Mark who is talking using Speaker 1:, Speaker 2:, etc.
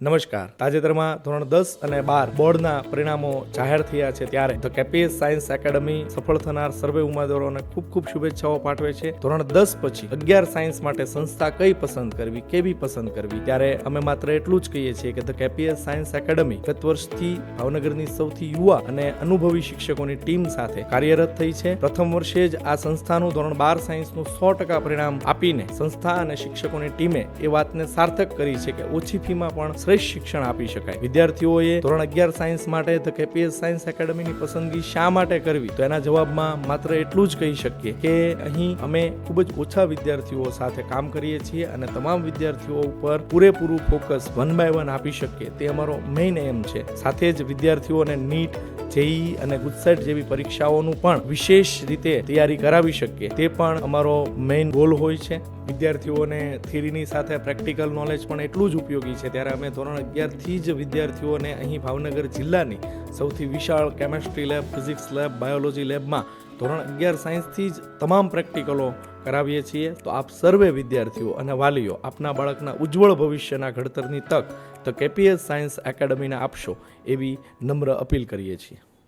Speaker 1: નમસ્કાર. તાજેતરમાં ધોરણ દસ અને બાર બોર્ડના પરિણામો જાહેર થયા છે ત્યારે ધ કેપીએસ સાયન્સ એકેડમી સફળ થનાર સર્વે ઉમેદવારોને ખૂબ ખૂબ શુભેચ્છાઓ પાઠવે છે. ધોરણ દસ પછી અગિયાર સાયન્સ માટે સંસ્થા કઈ પસંદ કરવી, કેવી પસંદ કરવી? ત્યારે અમે માત્ર એટલું જ કહીએ છીએ કે ધ કેપીએસ સાયન્સ એકેડમી ગત વર્ષથી ભાવનગરની સૌથી યુવા અને અનુભવી શિક્ષકોની ટીમ સાથે કાર્યરત થઈ છે. પ્રથમ વર્ષે જ આ સંસ્થાનું ધોરણ બાર સાયન્સનું સો ટકા પરિણામ આપીને સંસ્થા અને શિક્ષકોની ટીમે એ વાતને સાર્થક કરી છે કે ઓછી ફીમાં પણ શ્રેષ્ઠ શિક્ષણ આપી શકાય. વિદ્યાર્થીઓએ ધોરણ અગિયાર સાયન્સ માટે ધ કેપીએસ સાયન્સ એકેડમીની પસંદગી શા માટે કરવી? તો એના જવાબમાં માત્ર એટલું જ કહી શકીએ કે અહીં અમે ખૂબ જ ઓછા વિદ્યાર્થીઓ સાથે કામ કરીએ છીએ અને તમામ વિદ્યાર્થીઓ ઉપર પૂરેપૂરું ફોકસ વન બાય વન આપી શકીએ. તે અમારો મેઇન એમ છે. સાથે જ વિદ્યાર્થીઓને નીટ, જેઈ અને ગુજસેટ જેવી પરીક્ષાઓનું પણ વિશેષ રીતે તૈયારી કરાવી શકીએ. તે પણ અમારો મેઇન ગોલ હોય છે. વિદ્યાર્થીઓને થિયરીની સાથે પ્રેક્ટિકલ નોલેજ પણ એટલું જ ઉપયોગી છે. ત્યારે અમે ધોરણ અગિયારથી જ વિદ્યાર્થીઓને અહીં ભાવનગર જિલ્લાની સૌથી વિશાળ chemistry lab physics lab biology લેબમાં ધોરણ અગિયાર સાયન્સથી જ તમામ પ્રેક્ટિકલો કરાવીએ છીએ. તો આપ સર્વે વિદ્યાર્થીઓ અને વાલીઓ આપના બાળકના ઉજ્જવળ ભવિષ્યના ઘડતરની તક તો કેપીએસ સાયન્સ એકેડમીને આપશો એવી નમ્ર અપીલ કરીએ છીએ.